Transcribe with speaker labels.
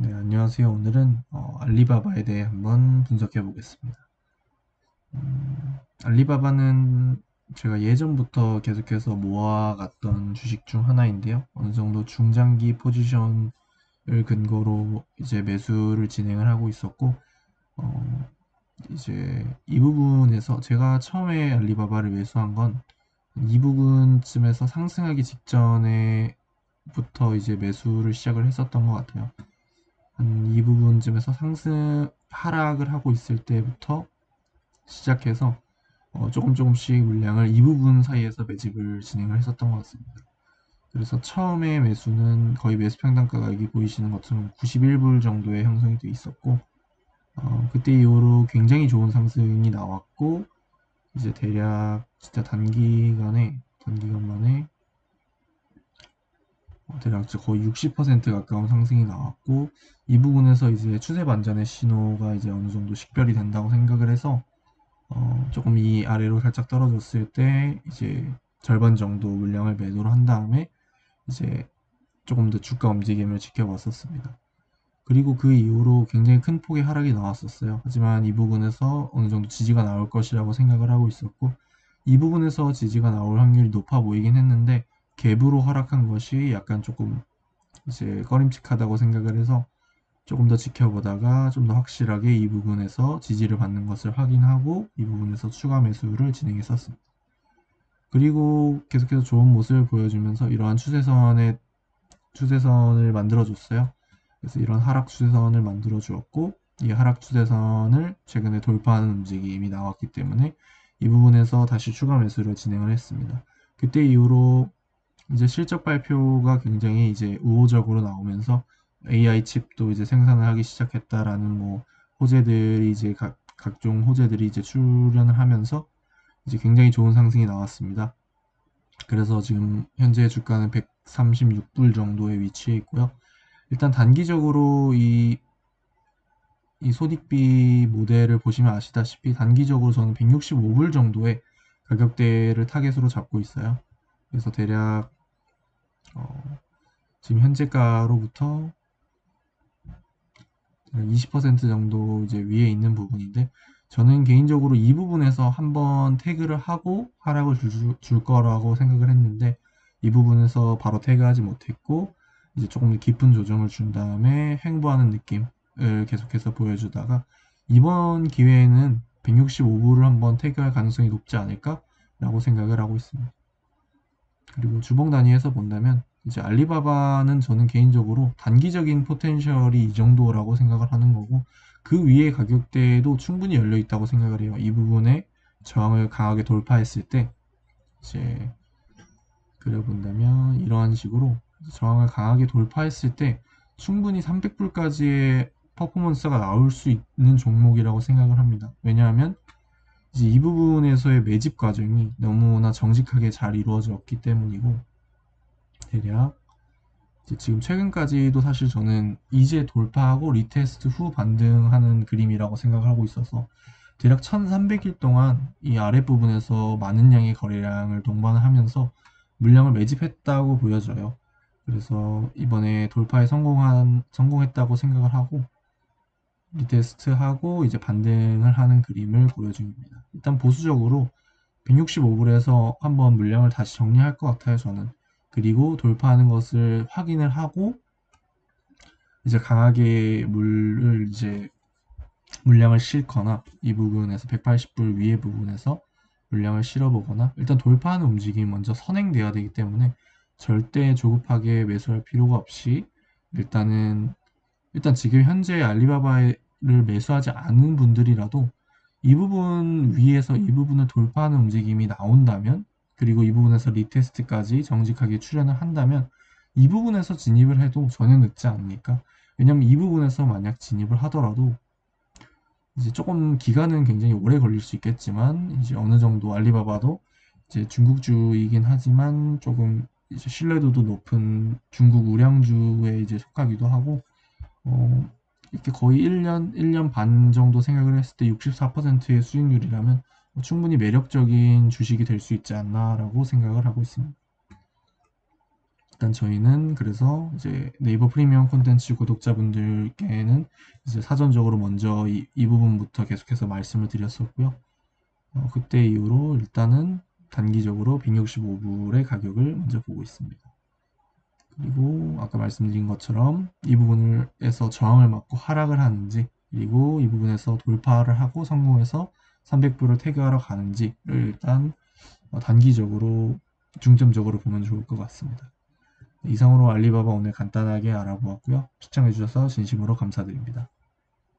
Speaker 1: 네, 안녕하세요. 오늘은 어, 알리바바에 대해 한번 분석해 보겠습니다. 음, 알리바바는 제가 예전부터 계속해서 모아갔던 주식 중 하나인데요. 어느 정도 중장기 포지션을 근거로 이제 매수를 진행을 하고 있었고, 어, 이제 이 부분에서 제가 처음에 알리바바를 매수한 건 이 부분쯤에서 상승하기 직전에부터 이제 매수를 시작을 했었던 것 같아요. 한 이 부분쯤에서 상승 하락을 하고 있을 때부터 시작해서 어, 조금 조금씩 물량을 이 부분 사이에서 매집을 진행을 했었던 것 같습니다. 그래서 처음에 매수는 거의 매수 평단가가 여기 보이시는 것처럼 91불 정도의 형성이 돼 있었고 어, 그때 이후로 굉장히 좋은 상승이 나왔고 이제 대략 진짜 단기간에 단기간 만에 어, 대략 거의 60% 가까운 상승이 나왔고 이 부분에서 이제 추세 반전의 신호가 이제 어느 정도 식별이 된다고 생각을 해서 어, 조금 이 아래로 살짝 떨어졌을 때 이제 절반 정도 물량을 매도를 한 다음에 이제 조금 더 주가 움직임을 지켜봤었습니다. 그리고 그 이후로 굉장히 큰 폭의 하락이 나왔었어요. 하지만 이 부분에서 어느 정도 지지가 나올 것이라고 생각을 하고 있었고 이 부분에서 지지가 나올 확률이 높아 보이긴 했는데 갭으로 하락한 것이 약간 조금 이제 꺼림칙하다고 생각을 해서 조금 더 지켜보다가 좀 더 확실하게 이 부분에서 지지를 받는 것을 확인하고 이 부분에서 추가 매수를 진행했었습니다. 그리고 계속해서 좋은 모습을 보여주면서 이러한 추세선의 추세선을 만들어줬어요. 그래서 이런 하락 추세선을 만들어 주었고 이 하락 추세선을 최근에 돌파하는 움직임이 나왔기 때문에 이 부분에서 다시 추가 매수를 진행을 했습니다. 그때 이후로 이제 실적 발표가 굉장히 이제 우호적으로 나오면서 AI 칩도 이제 생산을 하기 시작했다라는 뭐 호재들이 이제 각, 각종 호재들이 이제 출현을 하면서 이제 굉장히 좋은 상승이 나왔습니다. 그래서 지금 현재 주가는 136불 정도에 위치해 있고요. 일단 단기적으로 이, 이 소닉비 모델을 보시면 아시다시피 단기적으로 저는 165불 정도의 가격대를 타겟으로 잡고 있어요. 그래서 대략 어, 지금 현재가로부터 20% 정도 이제 위에 있는 부분인데 저는 개인적으로 이 부분에서 한번 태그를 하고 하락을 줄, 줄 거라고 생각을 했는데 이 부분에서 바로 태그하지 못했고 이제 조금 깊은 조정을 준 다음에 횡보하는 느낌을 계속해서 보여주다가 이번 기회에는 165불을 한번 태그할 가능성이 높지 않을까 라고 생각을 하고 있습니다. 그리고 주봉 단위에서 본다면 이제 알리바바는 저는 개인적으로 단기적인 포텐셜이 이 정도라고 생각을 하는 거고 그 위에 가격대도 충분히 열려 있다고 생각을 해요. 이 부분에 저항을 강하게 돌파했을 때 이제 그려본다면 이러한 식으로 저항을 강하게 돌파했을 때 충분히 300불까지의 퍼포먼스가 나올 수 있는 종목이라고 생각을 합니다. 왜냐하면 이제 이 부분에서의 매집 과정이 너무나 정직하게 잘 이루어졌기 때문이고 대략 지금 최근까지도 사실 저는 이제 돌파하고 리테스트 후 반등하는 그림이라고 생각을 하고 있어서 대략 1300일 동안 이 아랫부분에서 많은 양의 거래량을 동반을 하면서 물량을 매집했다고 보여져요. 그래서 이번에 돌파에 성공한 성공했다고 생각을 하고 리테스트하고 이제 반등을 하는 그림을 보여줍니다. 일단 보수적으로 165불에서 한번 물량을 다시 정리할 것 같아요, 저는. 그리고 돌파하는 것을 확인을 하고 이제 강하게 물을 이제 물량을 싣거나 이 부분에서 180불 위에 부분에서 물량을 실어보거나 일단 돌파하는 움직임이 먼저 선행돼야 되기 때문에 절대 조급하게 매수할 필요가 없이 일단은 일단 지금 현재 알리바바를 매수하지 않는 분들이라도 이 부분 위에서 이 부분을 돌파하는 움직임이 나온다면 그리고 이 부분에서 리테스트까지 정직하게 출연을 한다면 이 부분에서 진입을 해도 전혀 늦지 않으니까 왜냐면 이 부분에서 만약 진입을 하더라도 이제 조금 기간은 굉장히 오래 걸릴 수 있겠지만 이제 어느 정도 알리바바도 이제 중국주이긴 하지만 조금 신뢰도도 높은 중국 우량주에 이제 속하기도 하고 어, 이렇게 거의 1년, 1년 반 정도 생각을 했을 때 64%의 수익률이라면 충분히 매력적인 주식이 될 수 있지 않나라고 생각을 하고 있습니다. 일단 저희는 그래서 이제 네이버 프리미엄 콘텐츠 구독자분들께는 이제 사전적으로 먼저 이, 이 부분부터 계속해서 말씀을 드렸었고요. 어, 그때 이후로 일단은 단기적으로 165불의 가격을 먼저 보고 있습니다. 그리고 아까 말씀드린 것처럼 이 부분에서 저항을 맞고 하락을 하는지 그리고 이 부분에서 돌파를 하고 성공해서 300불을 태그하러 가는지를 일단 어, 단기적으로 중점적으로 보면 좋을 것 같습니다. 이상으로 알리바바 오늘 간단하게 알아보았고요. 시청해주셔서 진심으로 감사드립니다.